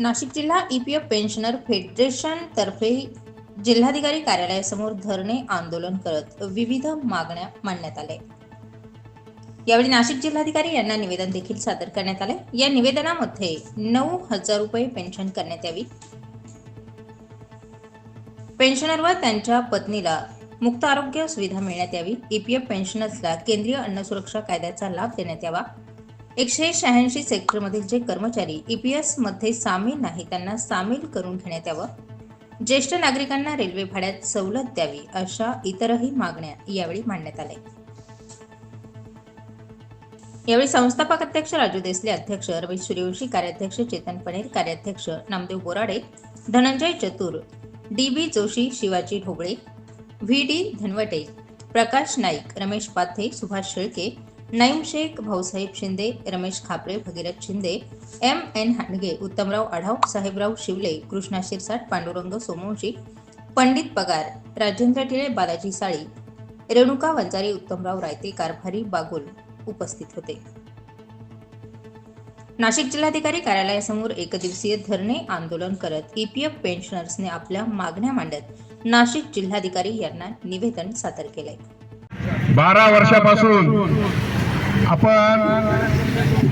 नाशिक जिल्हा EPF pensioner federation तर्फे जिल्हाधिकारी कार्यालयासमोर धरणे आंदोलन करत विविध मागण्या मांडण्यात आल्या. यावेळी नाशिक जिल्हाधिकारी यांना निवेदन देखील सादर करण्यात आले. या निवेदनामध्ये नऊ हजार रुपये पेन्शन करण्यात यावी. पेन्शनर व त्यांच्या पत्नीला मुक्त आरोग्य सुविधा मिळण्यात यावी. ईपीएफ पेन्शनर्सला केंद्रीय अन्न सुरक्षा कायद्याचा लाभ देण्यात यावा. एकशे शहाऐंशी सेक्टरमधील जे कर्मचारी ईपीएसमध्ये सामील नाही त्यांना सामील करून घेण्यात यावं. ज्येष्ठ नागरिकांना रेल्वे भाड्यात सवलत द्यावी अशा इतरही मागण्या यावेळी मांडण्यात आल्या. यावेळी संस्थापक अध्यक्ष राजू देसले अध्यक्ष रमेश सूर्यवंशी कार्याध्यक्ष चेतन पनेर कार्याध्यक्ष Namdev Borade Dhananjay Chatur D B Joshi Shivaji Dhobale V D Dhanwate Prakash Naik Ramesh Pathe Subhash Shelke Naeem Shaikh Bhausaheb Shinde Ramesh Khapare Bhagirath Shinde M N Handge Uttamrao Adhav Sahebrao Shivale Krishna Shirsat Pandurang Somvanshi Pandit पगार राजेंद्र टिळे बालाजी साळी रेणुका वंजारी उत्तमराव रायते कारभारी बागुल उपस्थित होते. नाशिक जिल्हाधिकारी कार्यालयासमोर एकदिवसीय धरणे आंदोलन करत ईपीएफ पेन्शनर्सने आपल्या मागण्या मांडत नाशिक जिल्हाधिकारी यांना निवेदन सादर केलंय. बारा वर्षापासून आपण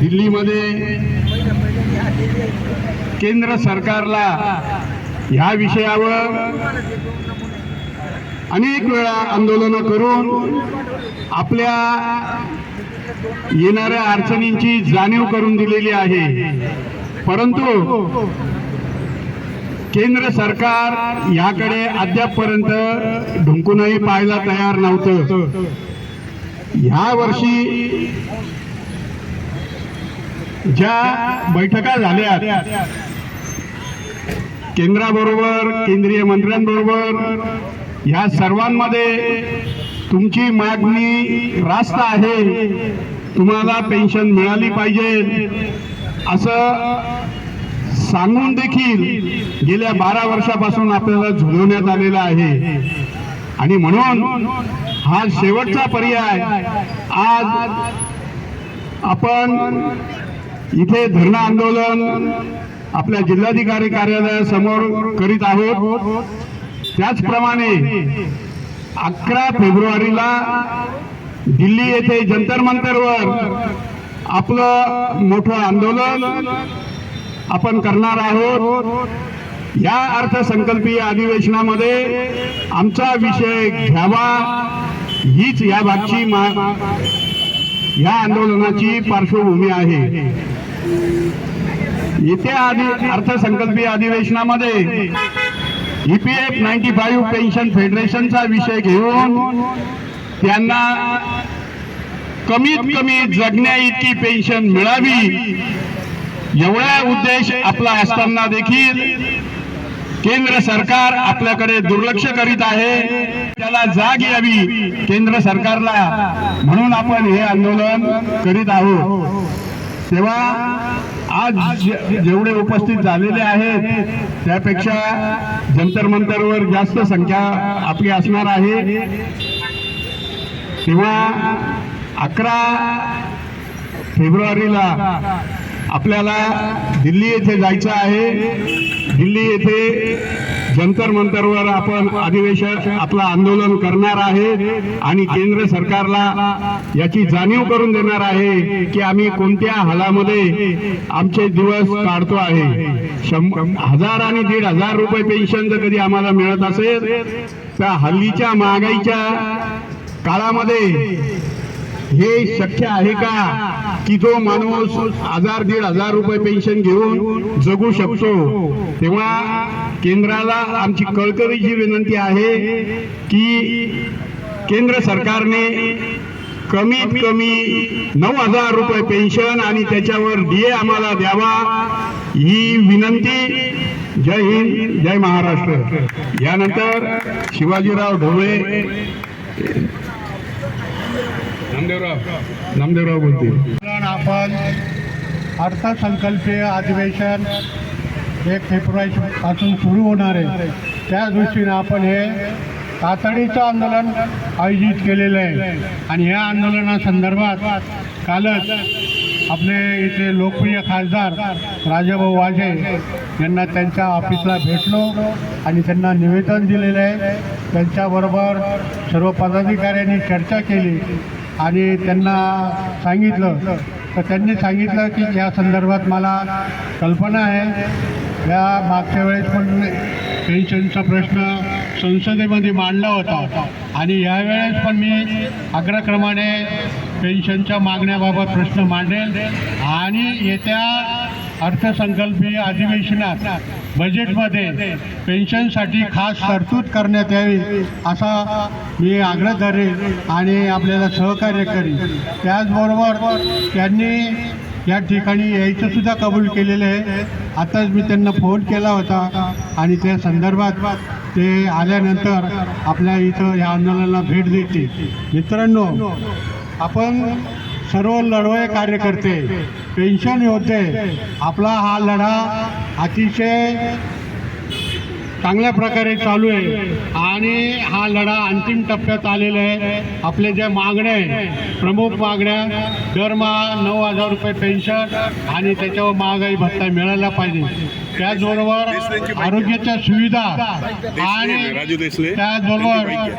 दिल्लीमध्ये केंद्र सरकारला ह्या विषयावर अनेक वेळा आंदोलनं करून आपल्या येणाऱ्या अडचणींची जाणीव करून दिलेली आहे. परंतु केंद्र सरकार याकडे अद्यापपर्यंत ढुंकूनही पाहायला तयार नव्हतं. ह्या वर्षी ज्या बैठका झाल्या केंद्राबरोबर केंद्रीय मंत्र्यांबरोबर ह्या सर्वांमध्ये तुमची मागणी रास्त आहे. तुम्हाला पेन्शन मिळाली पाहिजे. असं सांगून देखील गेल्या बारा वर्षापासून आपल्याला झुलवण्यात आलेलं आहे. आणि म्हणून हा शेवटचा पर्याय. आज आपण इथे धरणं आंदोलन आपल्या जिल्हाधिकारी कार्यालयासमोर करीत आहोत. त्याचप्रमाणे अकरा फेब्रुवारीला दिल्ली येथे जंतर मंतरवर आपलं मोठं आंदोलन आपण करणार आहोत. या अर्थसंकल्पीय अधिवेशनामध्ये आमचा विषय घ्यावा. हीच या बाबची या आंदोलनाची पार्श्वभूमी आहे. येत्या आधी अर्थसंकल्पीय अधिवेशनामध्ये ईपीएफ नाईन्टी फाईव्ह पेन्शन फेडरेशनचा विषय घेऊन त्यांना कमीत कमी जगण्या इतकी पेन्शन मिळावी एवढा उद्देश आपला असताना देखील केंद्र सरकार आपल्याकडे दुर्लक्ष करीत आहे. त्याला जाग यावी. केंद्र सरकारला. म्हणून आपण हे आंदोलन करीत आहोत. तेव्हा आज जेवढे उपस्थित झालेले आहेत त्यापेक्षा जंतर मंतरवर जास्त संख्या आपली असणार आहे. तेव्हा अकरा फेब्रुवारीला आपल्याला दिल्ली येथे जायचं आहे. दिल्ली येथे जंतर मंतरवर आपण अधिवेशन आपलं आंदोलन करणार आहे आणि केंद्र सरकारला याची जाणीव करून देणार आहे की आम्ही कोणत्या हालामध्ये आमचे दिवस काढतो आहे. शं- हजार आणि दीड हजार रुपये पेन्शन जर कधी आम्हाला मिळत असेल तर हल्लीच्या महागाईच्या काळामध्ये हे शक्य आहे का की जो माणूस हजार दीड हजार रुपये पेन्शन घेऊन जगू शकतो तेव्हा केंद्राला आमची कळकळीची विनंती आहे की केंद्र सरकारने कमीत कमी नऊ हजार रुपये पेन्शन आणि त्याच्यावर डीए आम्हाला द्यावा ही विनंती जय हिंद जय महाराष्ट्र. यानंतर शिवाजीराव ढोळे नामदेवराव. नामदेवराव कारण आपण अर्थसंकल्पीय अधिवेशन एक फेब्रुवारी पासून सुरू होणार आहे. त्या दृष्टीनं आपण हे तातडीचं आंदोलन आयोजित केलेलं आहे. आणि या आंदोलनासंदर्भात कालच आपले इथे लोकप्रिय खासदार राजाभाऊ वाजे यांना त्यांच्या ऑफिसला भेटलो आणि त्यांना निवेदन दिलेलं आहे. त्यांच्याबरोबर सर्व पदाधिकाऱ्यांनी चर्चा केली. आणि त्यांना सांगितलं. तर त्यांनी सांगितलं की या संदर्भात मला कल्पना आहे. या मागच्या वेळेस पण पेन्शनचा प्रश्न संसदेमध्ये मांडला होता. आणि यावेळेस पण मी अग्रक्रमाने पेन्शनच्या मागण्याबाबत प्रश्न मांडेल. आणि येत्या अर्थसंकल्पीय अधिवेशनात बजेटमध्ये पेन्शनसाठी खास तरतूद करण्यात यावी असा मी आग्रह धरेन आणि आपल्याला सहकार्य करीन. त्याचबरोबर त्यांनी या ठिकाणी यायचंसुद्धा कबूल केलेलं आहे. आताच मी त्यांना फोन केला होता आणि त्या संदर्भात ते आल्यानंतर आपल्या इथं या आंदोलनाला भेट देतील. मित्रांनो आपण सर्व लढवय कार्यकर्ते पेन्शन योद्धे आपला हा लढा अतिशय चांगल्या प्रकारे चालू आहे. आणि हा लढा अंतिम टप्प्यात आलेला आहे. आपल्या ज्या मागण्या आहेत प्रमुख मागण्या दरमहा नऊ हजार रुपये पेन्शन आणि त्याच्यावर महागाई भत्ता मिळाला पाहिजे. त्याचबरोबर आरोग्याच्या सुविधा आणि त्याचबरोबर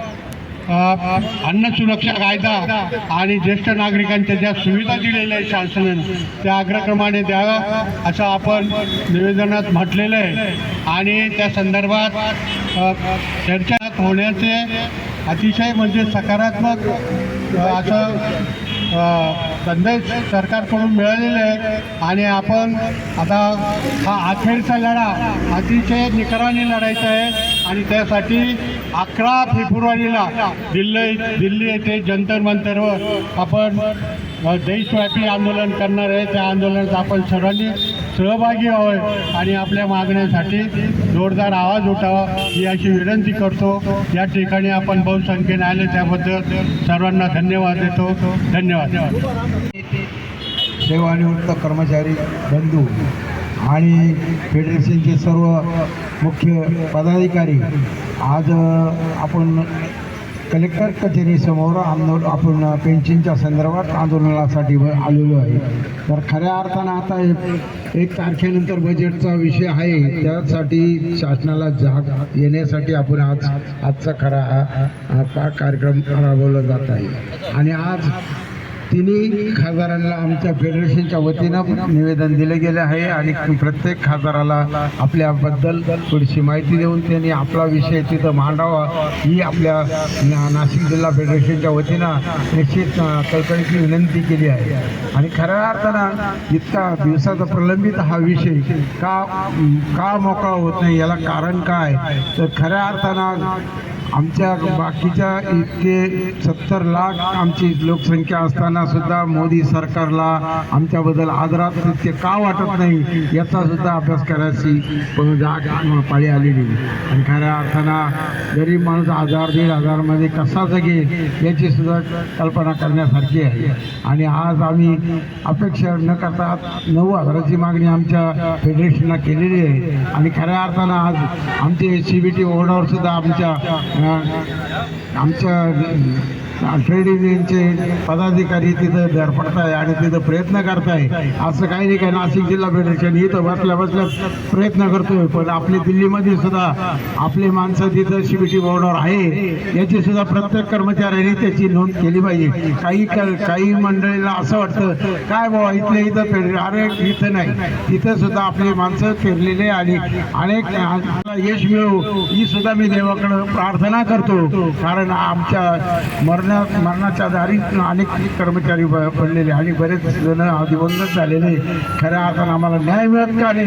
अन्न सुरक्षा कायदा आणि ज्येष्ठ नागरिकांच्या ज्या सुविधा दिलेल्या आहेत शासनाने त्या अग्रक्रमाने द्याव्या असं आपण निवेदनात म्हटलेलं आहे. आणि त्या संदर्भात चर्चा होण्याचे अतिशय म्हणजे सकारात्मक असं संदेश सरकारकडून मिळालेले आहे आणि आपण आता हा अखेरचा लढा अतिशय निकराने लढायचा आहे. आणि त्यासाठी अकरा फेब्रुवारीला दिल्ली दिल्ली येथे जंतर मंतरवर आपण देशव्यापी आंदोलन करणार आहे. त्या आंदोलनात आपण सर्वांनी सहभागी व्हावं आणि आपल्या मागण्यासाठी जोरदार आवाज उठावा ही अशी विनंती करतो. या ठिकाणी आपण बहुसंख्येने आले त्याबद्दल सर्वांना धन्यवाद देतो. धन्यवाद. सेवानिवृत्त कर्मचारी बंधू. आणि फेडरेशनचे सर्व मुख्य पदाधिकारी. आज आपण कलेक्टर कचेरीसमोर आंदोलन आपण पेन्शनच्या संदर्भात आंदोलनासाठी व- आलेलो आहे. तर खऱ्या अर्थानं आता एक- एक तारखेनंतर बजेटचा विषय आहे. त्यासाठी शासनाला जाग येण्यासाठी आपण आज आजचा खरा हा कार्यक्रम राबवला जात आहे. आणि आज तिन्ही खासदारांना आमच्या फेडरेशनच्या वतीनं निवेदन दिले गेले आहे आणि प्रत्येक खासदाराला आपल्याबद्दल थोडीशी माहिती देऊन त्यांनी आपला विषय तिथं मांडावा ही आपल्या ना- नाशिक जिल्हा फेडरेशनच्या वतीनं निश्चित कळकळीची विनंती केली आहे. आणि खऱ्या अर्थानं इतका दिवसाचा प्रलंबित हा विषय का का मोकळा होत नाही? याला कारण काय? तर खऱ्या अर्थानं आमच्या बाकीच्या इतके सत्तर लाख आमची लोकसंख्या असताना सुद्धा मोदी सरकारला आमच्याबद्दल आदरात तितके का वाटत नाही याचा सुद्धा अभ्यास करायची पण जाग पाळी आलेली. आणि खऱ्या अर्थानं गरीब माणूस हजार दीड हजारमध्ये कसा जगेल याची सुद्धा कल्पना करण्यासारखी आहे. आणि आज आम्ही अपेक्षा न करता नऊ हजाराची मागणी आमच्या फेडरेशनला केलेली आहे. आणि खऱ्या अर्थानं आज आमचे सी बी टी ओर्डावर सुद्धा आमच्या अं, आमच्या ट्रेड पदाधिकारी तिथं धडपडताय आणि तिथं प्रयत्न करताय. असं काही नाही काय नाशिक जिल्हा फेडरेशन इथं बसल्या बसल्या प्रयत्न करतोय पण आपली दिल्लीमध्ये सुद्धा आपली माणसं तिथं शिबिटी बोर्डावर आहे. याची सुद्धा प्रत्येक कर्मचाऱ्यांनी त्याची नोंद केली पाहिजे. काही क- काही मंडळीला असं वाटतं काय बाबा इथल्या इथं फेड अरे इथं नाही. तिथं सुद्धा आपली माणसं फिरलेले आणि अनेक यश मिळू. ही सुद्धा मी देवाकडं प्रार्थना करतो. कारण आमच्या मरणात मरणाच्या दारी अनेक कर्मचारी ब- पडलेले आणि बरेच जण दिवंगत झालेले. खऱ्या अर्थानं आम्हाला न्याय मिळत का नाही?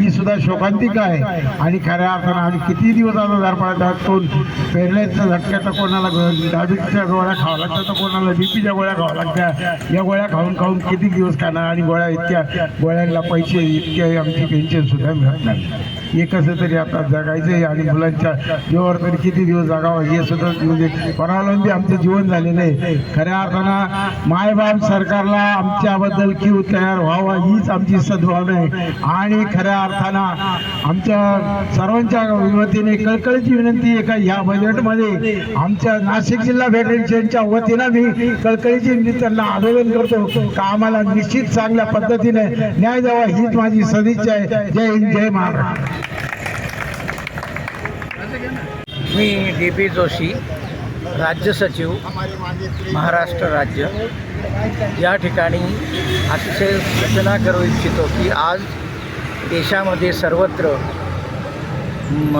ही सुद्धा शोकांतिक आहे. आणि खऱ्या अर्थानं आम्ही किती दिवस आता धरपडायचा कोण पेरल्याचा झटक्या तर कोणाला ग- डायबिटीसच्या गोळ्या खावा लागतात तर कोणाला बीपीच्या गोळ्या खावा लागत्या या गोळ्या खाऊन खाऊन किती दिवस खाणार? आणि गोळ्या इतक्या गोळ्यांना पैसे इतके आमची पेन्शन सुद्धा मिळत नाही. हे कसं तरी आता जगायचं आहे आणि मुलांच्या जीवावर तरी किती दिवस जगावं हे सुद्धा म्हणजे परावलंबी आमचं जीवन झालेलं आहे. खऱ्या अर्थानं मायबाप सरकारला आमच्याबद्दल क्यू तयार व्हावा हीच आमची सद्भावना आहे. आणि खऱ्या अर्थानं आमच्या सर्वांच्या वतीने कळकळीची विनंती आहे का ह्या बजेटमध्ये आमच्या नाशिक जिल्हा फेडरेशनच्या वतीनं मी कळकळीची त्यांना आंदोलन करतो का आम्हाला निश्चित चांगल्या पद्धतीने न्याय द्यावा हीच माझी सदिच्छा आहे. जय हिंद जय महाराष्ट्र. मी डी पी जोशी राज्य सचिव महाराष्ट्र राज्य. या ठिकाणी अतिशय सूचना करू इच्छितो की आज देशामध्ये सर्वत्र म,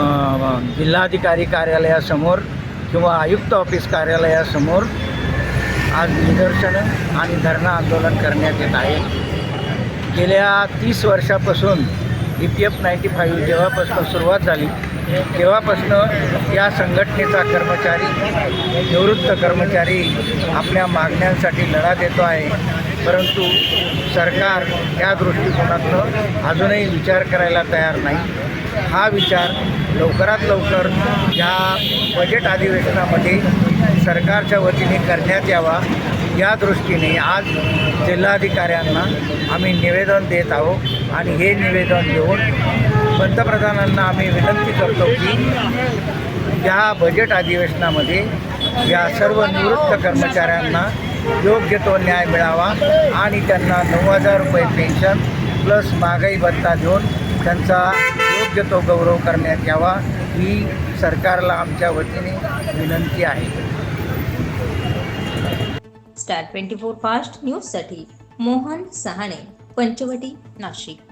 जिल्हाधिकारी कार्यालयासमोर किंवा आयुक्त ऑफिस कार्यालयासमोर आज निदर्शनं आणि धरणं आंदोलन करण्यात येत आहे. गेल्या तीस वर्षापासून E P F ninety five जेव्हापासून सुरुवात झाली तेव्हापासून या संघटनेचा कर्मचारी निवृत्त कर्मचारी आपल्या मागण्यांसाठी लढा देतो आहे. परंतु सरकार या दृष्टिकोनातनं अजूनही विचार करायला तयार नाही. हा विचार लवकरात लवकर या बजेट अधिवेशनामध्ये सरकारच्या वतीने करण्यात यावा. या दृष्टीने आज जिल्हाधिकाऱ्यांना आम्ही निवेदन देत आहोत आणि हे निवेदन देऊन पंतप्रधानांना आम्ही विनंती करतो की या बजेट अधिवेशनामध्ये या सर्व निवृत्त कर्मचाऱ्यांना योग्य तो न्याय मिळावा आणि त्यांना नऊ हजार रुपये पेन्शन प्लस महागाई भत्ता देऊन त्यांचा योग्य तो गौरव करण्यात यावा ही सरकारला आमच्या वतीने विनंती आहे. स्टार ट्वेंटी फोर फास्ट न्यूजसाठी मोहन सहाणे पंचवटी नाशिक.